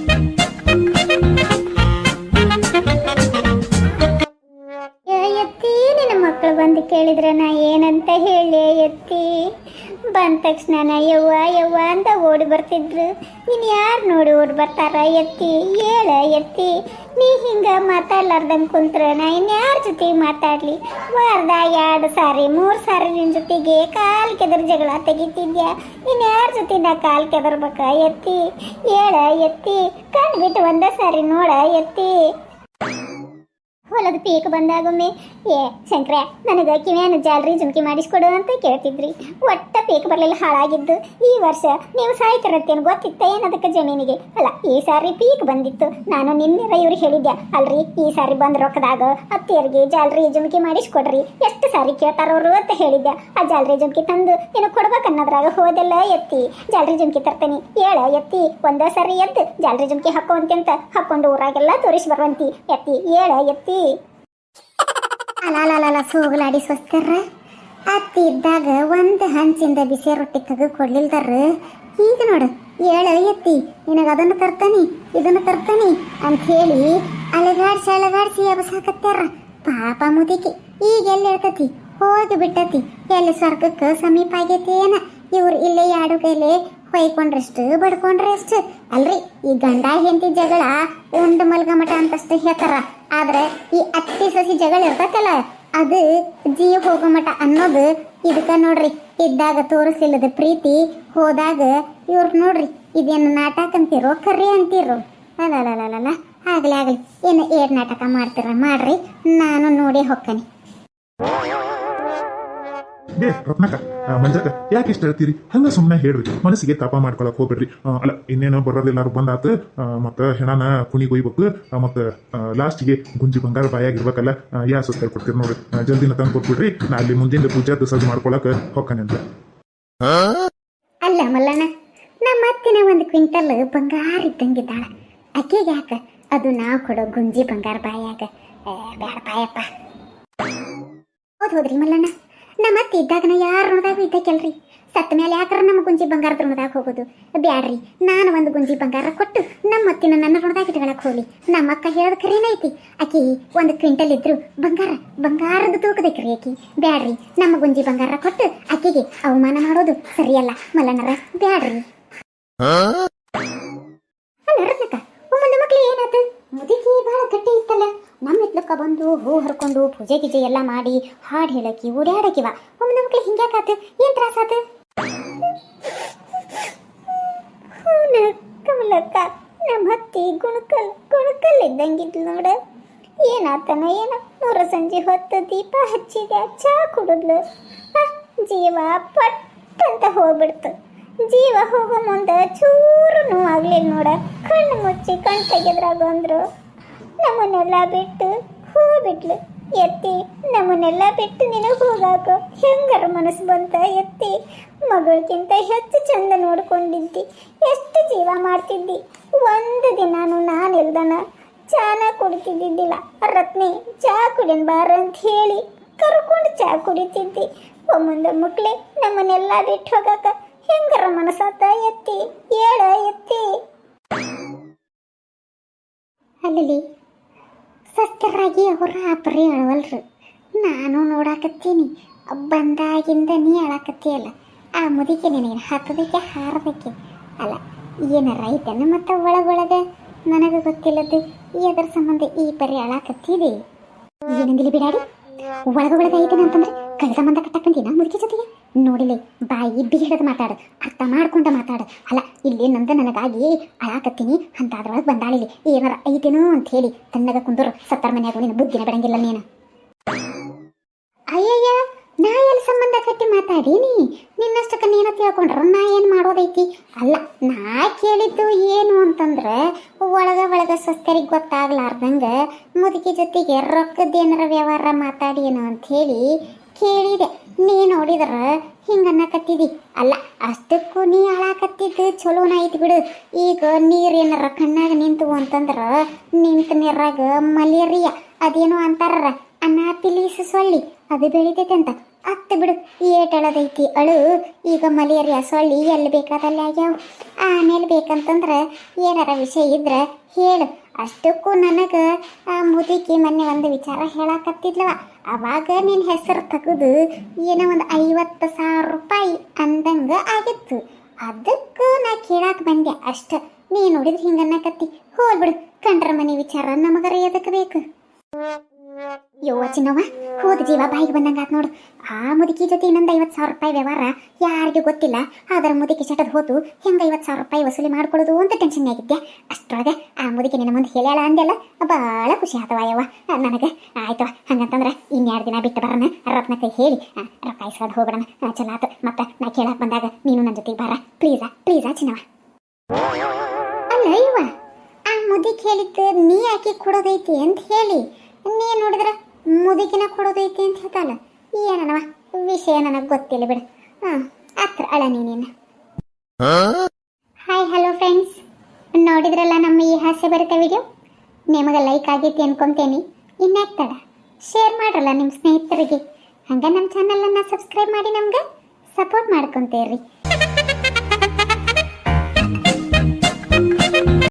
ಏ ಮಕ್ಕಳು ಬಂದು ಕೇಳಿದ್ರೆ ನಾ ಏನಂತ ಹೇಳಿ ಎತ್ತಿ ಬಂದ ತಕ್ಷಣ ನಾ ಯವ್ವ ಯವ್ವ ಅಂತ ಓಡಿ ಬರ್ತಿದ್ರು. ನೀನು ಯಾರು ನೋಡಿ ಓಡಿ ಬರ್ತಾರ ಎತ್ತಿ ಹೇಳ ಎತ್ತಿ ನೀ ಹಿಂಗೆ ಮಾತಾಡ್ಲಾರ್ದಂಗೆ ಕುಂತ್ರ, ನಾ ಇನ್ಯಾರ ಜೊತೆ ಮಾತಾಡಲಿ? ವಾರದ ಎರಡು ಸಾರಿ, ಮೂರು ಸಾರಿ ನಿನ್ನ ಜೊತೆಗೆ ಕಾಲ್ ಕೆದರ್ ಜಗಳ ತೆಗಿತಿದ್ಯಾ? ಇನ್ಯಾರ ಜೊತೆ ನಾ ಕಾಲ್ ಕೆದರ್ಬೇಕ ಎತ್ತಿ ಹೇಳ ಎತ್ತಿ ಕಣ್ಬಿಟ್ಟು ಒಂದೇ ಸಾರಿ ನೋಡ ಎತ್ತಿ ಹೊಲದ ಪೀಕ್ ಬಂದಾಗೊಮ್ಮೆ ಏ, ಶಂಕ್ರ, ನನಗೆ ಕಿವಿಯನ್ನು ಜಾಲ್ರಿ ಜುಮ್ಕಿ ಮಾಡಿಸ್ಕೊಡು ಅಂತ ಕೇಳ್ತಿದ್ರಿ. ಒಟ್ಟ ಪೀಕ್ ಬರಲಿಲ್ಲ, ಹಾಳಾಗಿದ್ದು. ಈ ವರ್ಷ ನೀವು ಸಾಯ್ತಿರತ್ತೇನು ಗೊತ್ತಿತ್ತ ಏನದಕ್ಕೆ ಜಮೀನಿಗೆ? ಅಲ್ಲ, ಈ ಸಾರಿ ಪೀಕ್ ಬಂದಿತ್ತು. ನಾನು ನಿನ್ನೆ ಇವ್ರು ಹೇಳಿದ್ದೆ ಅಲ್ರಿ, ಈ ಸಾರಿ ಬಂದ ರೊಕ್ಕದಾಗ ಅತ್ತಿಯರಿಗೆ ಜಾಲ್ರಿ, ಜುಮ್ಕಿ ಮಾಡಿಸ್ಕೊಡ್ರಿ. ಎಷ್ಟು ಸಾರಿ ಕೇಳ್ತಾರವ್ರು ಅಂತ ಹೇಳಿದ್ದೆ ಆ ಜಾಲ್ರಿ, ಜುಮ್ಕಿ ತಂದು ನೀನು ಕೊಡ್ಬೇಕನ್ನೋದ್ರಾಗ ಹೋದೆಲ್ಲ ಎತ್ತಿ. ಜಾಲ್ರಿ, ಜುಮ್ಕಿ ತರ್ತೇನೆ. ಹೇಳ ಎತ್ತಿ, ಒಂದೇ ಸಾರಿ ಎದ್ದು ಜಾಲ್ರಿ, ಜುಮ್ಕಿ ಹಾಕೋ ಅಂತ ಹಾಕೊಂಡು ಊರಾಗೆಲ್ಲ ತೋರಿಸಿ ಬರುವಂತಿ. ಎತ್ತಿ ಹೇಳ ಎತ್ತಿ. ಅಲಾಲಲ ಸೋಗಲಾಡಿ ಸ್ವಸ್ಕರ್ರ ಅತ್ತಿ ಇದ್ದಾಗ ಒಂದು ಹಂಚಿಂದ ಬಿಸಿ ರೊಟ್ಟಿ ತೆಗೆದು ಕೊಡ್ಲಿಲ್ದಾರ. ಈಗ ನೋಡು, ಏಳ ಎತ್ತಿ, ನಿನಗೆ ಅದನ್ನು ತರ್ತಾನಿ, ಇದನ್ನು ತರ್ತಾನಿ ಅಂತ ಹೇಳಿ ಅಲಗಾಡ್ಸಿ ಅಲಗಾಡ್ಸಿ ಎಬಸಾಕತ್ತಾರ. ಪಾಪ ಮುದಿಕಿ, ಈಗ ಎಲ್ಲಿ ಹೇಳ್ತತಿ ಹೋಗಿ ಬಿಟ್ಟತಿ. ಎಲ್ಲಿ ಸ್ವರ್ಗಕ್ಕೆ ಸಮೀಪ ಆಗೈತಿ ಏನ ಇವ್ರು ಇಲ್ಲೇ ಯಾಡು ಕೈಲಿ ಹೊಯ್ಕೊಂಡ್ರಷ್ಟು, ಬಡ್ಕೊಂಡ್ರಷ್ಟು. ಅಲ್ರಿ, ಈ ಗಂಡ ಹೆಂಡತಿ ಜಗಳ ಉಂಡು ಮಲ್ಗಮಟ ಅಂತಷ್ಟು ಹೇಳ್ತಾರ. ಆದ್ರೆ ಈ ಅತ್ತಿ ಸಸಿ ಜಗಳ ಇರ್ತೈತಲ್ಲ, ಅದು ಜೀವ ಹೋಗೋ ಅನ್ನೋದು ಇದಕ್ಕ ನೋಡ್ರಿ. ಇದ್ದಾಗ ತೋರಿಸಿಲ್ಲದ ಪ್ರೀತಿ ಹೋದಾಗ ಇವ್ರು ನೋಡ್ರಿ, ಇದೇನು ನಾಟಕ ಅಂತೀರೋ, ಕರ್ರಿ ಅಂತೀರೋ. ಅಲ್ಲ ಆಗ್ಲಿ ಆಗ್ಲಿ ಏನು ಏಡ್ ನಾಟಕ ಮಾಡ್ತಿರ, ಮಾಡ್ರಿ. ನಾನು ನೋಡಿ ಹೊಕ್ಕನಿ ಬೇ ರತ್ನಾಕ ಮಂಜಾಕ ಯಾಕೆ ಇಷ್ಟ ಹೇಳ್ತೀರಿ? ಹಂಗ ಸುಮ್ಮನೆ ಹೇಳ್ರಿ. ಮನಸ್ಸಿಗೆ ತಾಪ ಮಾಡ್ಕೊಳಕ್ ಹೋಗ್ಬೇಡ್ರಿ. ಅಲ್ಲ ಇನ್ನೇನು ಬರೋದೆಲ್ಲಾರು ಬಂದಾತ? ಮತ್ತ ಹೆಣನ ಕುಣಿ ಕೊಯ್ಬೇಕು ಆ, ಮತ್ತ ಲಾಸ್ಟಿಗೆ ಗುಂಜಿ ಬಂಗಾರ ಬಾಯಾಗಿರ್ಬೇಕಲ್ಲ ಯಾ ಸುತ್ತ ಕೊಡ್ತೀರಿ ನೋಡ್ರಿ. ಜಲ್ದಿನ ತಂದು ಕೊಟ್ಬಿಡ್ರಿ. ನಾ ಅಲ್ಲಿ ಮುಂದಿನ ಪೂಜಾ ಸಜ್ಜು ಮಾಡ್ಕೊಳಕ್ ಅಂತ. ಅಲ್ಲ ಮಲ್ಲಣ್ಣ ನಮ್ಮ ಅತ್ತಿನ ಒಂದು ಕ್ವಿಂಟಲ್ ಬಂಗಾರ ಇದ್ದಂಗಿದ್ದಾಳ ಅಕ್ಕಿಗೆ ಯಾಕ? ಅದು ನಾವು ಕೊಡೋ ಗುಂಜಿ ಬಂಗಾರ ಬಾಯಾಗ. ಬೇಡ ಬಾಯಪ್ಪ ಹೌದ್ ಹೌದ್ರಿ ಮಲ್ಲಣ್ಣ. ನಮ್ಮ ಅತ್ತೆ ಇದ್ದಾಗ ಯಾರು ಋಣದಾಗ ಇದ್ದಕ್ಕೆಲ್ರಿ ಸತ್ತ ಮೇಲೆ ಯಾಕಾರ ನಮ್ಮ ಗುಂಜಿ ಬಂಗಾರದ ಋಣದಾಗ ಹೋಗೋದು? ಬ್ಯಾಡ್ರಿ, ನಾನು ಒಂದು ಗುಂಜಿ ಬಂಗಾರ ಕೊಟ್ಟು ನಮ್ಮ ಅತ್ತಿನ ನನ್ನ ಋಣದಾಗ ಇಟ್ಕೊಳಕ್ ಹೋಗ್ಲಿ. ನಮ್ಮ ಅಕ್ಕ ಹೇಳೋದು ಖರೀನ ಐತಿ? ಆಕಿ ಒಂದು ಕ್ವಿಂಟಲ್ ಇದ್ರು ಬಂಗಾರ, ಬಂಗಾರದ ತೂಕದಕ್ರಿ ಆಕಿ. ಬ್ಯಾಡ್ರಿ, ನಮ್ಮ ಗುಂಜಿ ಬಂಗಾರ ಕೊಟ್ಟು ಅಕ್ಕಿಗೆ ಅವಮಾನ ಮಾಡೋದು ಸರಿಯಲ್ಲ ಮಲನರ ಬ್ಯಾಡ್ರಿ ಅಲ್ಲ ರತ್ನಕ್ಕ ಒಮ್ಮೊಂದು ಮಕ್ಳು ಏನಾತು ಮುದುಕಿ ಬಹಳ ಗಟ್ಟಿ ಇತ್ತಲ್ಲ ಹಿತ್ಲಕ್ಕ ಬಂದು ಹೂ ಹರ್ಕೊಂಡು ಪೂಜೆ ಗೀಜೆ ಎಲ್ಲ ಮಾಡಿ ಹಾಡು ಹೇಳಕಿ ಓಡಾಡಕಿವ ಒಮ್ಮೆ ಮಕ್ಳು ಹಿಂಗ್ಯಾಕಾತು ಏನ್ ತ್ರಾಸಾತು ಹೂನ ಕಮಲಕ್ಕ, ನಮ್ಮ ಹತ್ತಿ ಗುಣಕಲ್ ಗುಣಕಲ್ ಇದ್ದಂಗಿದ್ಲು ನೋಡ. ಏನಾತನ ಏನೋ, ಮೂರ ಸಂಜೆ ಹೊತ್ತು ದೀಪ ಹಚ್ಚಿದೆ, ಚಾ ಕುಡಿದ್ಲು. ಜೀವ ಪಟ್ ಅಂತ ಹೋಗ್ಬಿಡ್ತು. ಜೀವ ಹೋಗೋ ಮುಂದೆ ಚೂರು ನೋವಾಗ್ಲಿಲ್ಲ ನೋಡ. ಕಣ್ಣು ಮುಚ್ಚಿ ಕಣ್ ತೆಗೆದ್ರಾಗ ಅಂದ್ರು. ನಮ್ಮನ್ನೆಲ್ಲ ಬಿಟ್ಟು ಹೋಗ್ಬಿಟ್ಲು ಎತ್ತಿ, ನಮ್ಮನ್ನೆಲ್ಲ ಬಿಟ್ಟು ನಿನಗೆ ಹೋಗಾಕ. ಹೆಂಗಾರ ಮನಸ್ಸು ಬಂತ, ಎತ್ತಿ ಮಗಳಿಗಿಂತ ಹೆಚ್ಚು ಚಂದ ನೋಡ್ಕೊಂಡಿದ್ದಿ, ಎಷ್ಟು ಜೀವ ಮಾಡ್ತಿದ್ದಿ. ಒಂದು ದಿನಾನು ನಾನು ಇಲ್ದನ ಚಾನ ಕುಡಿತಿದ್ದಿದ್ದಿಲ್ಲ. ರತ್ನಿ ಚಹಾ ಕುಡಿನ್ ಬಾರ ಅಂತ ಹೇಳಿ ಕರ್ಕೊಂಡು ಚಹಾ ಕುಡಿತಿದ್ದಿ. ಒಮ್ಮೊಂದು ಮಕ್ಳೆ ನಮ್ಮನ್ನೆಲ್ಲ ಬಿಟ್ಟು ಹೋಗಾಕ ಹೆಂಗರ ಮನಸ್ಸಾತ, ಎತ್ತಿ ಏಳ ಎತ್ತಿ. ಅಲ್ಲಿ ಸಸ್ತರಾಗಿ ಅವರ ಅಪ್ರಿ ಅಳವಲ್ರು. ನಾನು ನೋಡಾಕತ್ತೀನಿ. ಬಂದಾಗಿಂದ ನೀ ಅಳಾಕತ್ತೀಯಲ್ಲ. ಆ ಮುದಿಕೆ ನಿನಗೆ ಹತ್ತದಕ್ಕೆ ಹಾರದಕ್ಕೆ. ಅಲ್ಲ ಏನಾರ ಐತನ ಮತ್ತು ಒಳಗೊಳಗೆ? ನನಗೆ ಗೊತ್ತಿಲ್ಲದ್ದು ಅದರ ಸಂಬಂಧ ಈ ಪರಿ ಅಳಾಕತ್ತೀವಿ ಏನಂದಿಲಿ ಬಿಡಾಡಿ? ಒಳಗೊಳಗೆ ಒಳಗ ಐತನ ಅಂತಂದ್ರೆ ಕೈ ಸಂಬಂಧ ಕಟ್ಟಕ್ ಬಂದಿನ ಮುದುಕಿ ಜೊತೆಗೆ? ನೋಡಿಲಿ, ಬಾಯಿ ಬಿಗಿಡದ ಮಾತಾಡು, ಅರ್ಥ ಮಾಡ್ಕೊಂಡ ಮಾತಾಡು. ಅಲ್ಲ, ಇಲ್ಲಿ ನಂದ ನನಗಾಗಿ ಅಳಾಕತ್ತೀನಿ ಅಂತ ಅದ್ರೊಳಗೆ ಬಂದಾಳಿಲಿ, ಏನಾರ ಐತೇನೋ ಅಂತ ಹೇಳಿ ತನ್ನಗ ಕುಂದರು, ಸತ್ತರ ಮನೆಯಾಗ ನಿನ್ನ ಬುದ್ಧಿನ ಬಿಡಂಗಿಲ್ಲ ನೀನು. ಅಯ್ಯಯ್ಯ, ನಾ ಎಲ್ಲಿ ಸಂಬಂಧ ಕಟ್ಟಿ ಮಾತಾಡೀನಿ? ನಿನ್ನಷ್ಟಕ್ಕೆ ನೀನು ತಿಳ್ಕೊಂಡ್ರ, ನಾ ಏನು ಮಾಡೋದೈತಿ? ಅಲ್ಲ, ನಾ ಕೇಳಿದ್ದು ಏನು ಅಂತಂದ್ರೆ, ಒಳಗ ಒಳಗ ಸ್ವಸ್ಥರಿಗೆ ಗೊತ್ತಾಗ್ಲಾರ್ದಂಗೆ, ಮುದುಕಿ ಜೊತೆಗೆ ರೊಕ್ಕದ ಏನಾರ ವ್ಯವಹಾರ ಮಾತಾಡೇನು ಅಂತ ಹೇಳಿ ಕೇಳಿದೆ. ನೀ ನೋಡಿದ್ರ ಹಿಂಗ ಅನ್ನಕತ್ತಿದಿ? ಅಲ್ಲ, ಅಷ್ಟಕ್ಕೂ ನೀ ಹಾಳಾಕತ್ತಿದ್ದು ಚಲೋನ ಐತಿ ಬಿಡು. ಈಗ ನೀರ್ ಏನಾರ ಕಣ್ಣಾಗ ನಿಂತು ಅಂತಂದ್ರ ನಿಂತ ನೀರಾಗ ಮಲೇರಿಯಾ ಅದೇನೋ ಅಂತಾರ ಅನಾಪಿಲಿಸ್ ಸೊಳ್ಳಿ, ಅದು ಬೆಳಿತೈತೆ ಅಂತ ಅತ್ತ ಬಿಡು ಏಟಳದೈತಿ ಅಳು. ಈಗ ಮಲೇರಿಯಾ ಸೊಳ್ಳಿ ಎಲ್ಲಿ ಬೇಕಾದಲ್ಲಿ ಆಗ್ಯಾವ? ಆಮೇಲೆ ಬೇಕಂತಂದ್ರೆ ಏನಾರ ವಿಷಯ ಇದ್ರೆ ಹೇಳು. ಅಷ್ಟಕ್ಕೂ ನನಗೆ ಆ ಮುದುಕಿ ಮೊನ್ನೆ ಒಂದು ವಿಚಾರ ಹೇಳಕತ್ತಿದ್ಲವ. ಅವಾಗ ನಿನ್ನ ಹೆಸರು ತೆಗೆದು ಏನೋ ಒಂದು ಐವತ್ತು ಸಾವಿರ ರೂಪಾಯಿ ಅಂದಂಗ ಆಗಿತ್ತು. ಅದಕ್ಕೆ ನಾ ಕೇಳಾಕ ಬಂದೆ. ಅಷ್ಟ, ನೀ ನೋಡಿದ್ರೆ ಹಿಂಗನ್ನಕತ್ತಿ. ಹೋಗ್ಬಿಡು, ಕಂಡ್ರ ಮನೆ ವಿಚಾರ ನಮಗರ ಎದಕ್ಕೆ ಬೇಕು? ಯವ್ವ ಚಿನ್ನವ್ವ, ಹೋದ ಜೀವ ಬಾಯಿಗೆ ಬಂದಂಗಾತ್ ನೋಡು. ಆ ಮುದುಕಿ ಜೊತೆ ಇನ್ನೊಂದು ಐವತ್ತು ಸಾವಿರ ರೂಪಾಯಿ ವ್ಯವಹಾರ ಯಾರಿಗೂ ಗೊತ್ತಿಲ್ಲ. ಅದರ ಮುದುಕಿ ಚಟದ ಹೋತು, ಹೆಂಗ ಐವತ್ತು ಸಾವಿರ ರೂಪಾಯಿ ವಸೂಲಿ ಮಾಡ್ಕೊಳ್ಳೋದು ಅಂತ ಟೆನ್ಷನ್ ಆಗಿದ್ದೆ. ಅಷ್ಟರೊಳಗೆ ಆ ಮುದುಕಿ ನಿನ್ನ ಮುಂದೆ ಹೇಳ್ಯಾಳ ಅಂದೆಲ್ಲ ಭಾಳ ಖುಷಿ ಆತವ ನನಗೆ ಆಯ್ತವ ಹಂಗಂತಂದ್ರ ಇನ್ನೆರಡು ದಿನ ಬಿಟ್ಟು ಬರೋಣ, ರತ್ನ ಹೇಳಿ. ರೊಕ್ಕ ಇಸ್ಕೊಂಡು ಹೋಗ್ಬಿಡೋಣ. ಚಲೋ ಆತು. ಮತ್ತೆ ನಾ ಕೇಳಕ್ ಬಂದಾಗ ನೀನು ನನ್ನ ಜೊತೆಗೆ ಬಾರ. ಪ್ಲೀಸಾ ಪ್ಲೀಸಾ ಚಿನ್ನವ ಏನನವ? ವಿಷಯ ನನಗೆ ಗೊತ್ತಿಲ್ಲ ಬಿಡು. ಹಾಂ ಹತ್ರ ಅಳ ನೀನೇನು ಹಾಯ್ ಹಲೋ ಫ್ರೆಂಡ್ಸ್ ನೋಡಿದ್ರಲ್ಲ ನಮ್ಮ ಈ ಹಾಸ್ಯ ಬರುತ್ತೆ ವಿಡಿಯೋ ನಿಮಗೆ ಲೈಕ್ ಆಗೈತಿ ಅನ್ಕೊಂತೇನಿ. ಇನ್ಯಾಕ್ ತಡ ಶೇರ್ ಮಾಡ್ರಲ್ಲ ನಿಮ್ಮ ಸ್ನೇಹಿತರಿಗೆ. ಹಂಗೆ ನಮ್ಮ ಚಾನಲನ್ನು ಸಬ್ಸ್ಕ್ರೈಬ್ ಮಾಡಿ ನಮ್ಗೆ ಸಪೋರ್ಟ್ ಮಾಡ್ಕೊಂತೇರಿ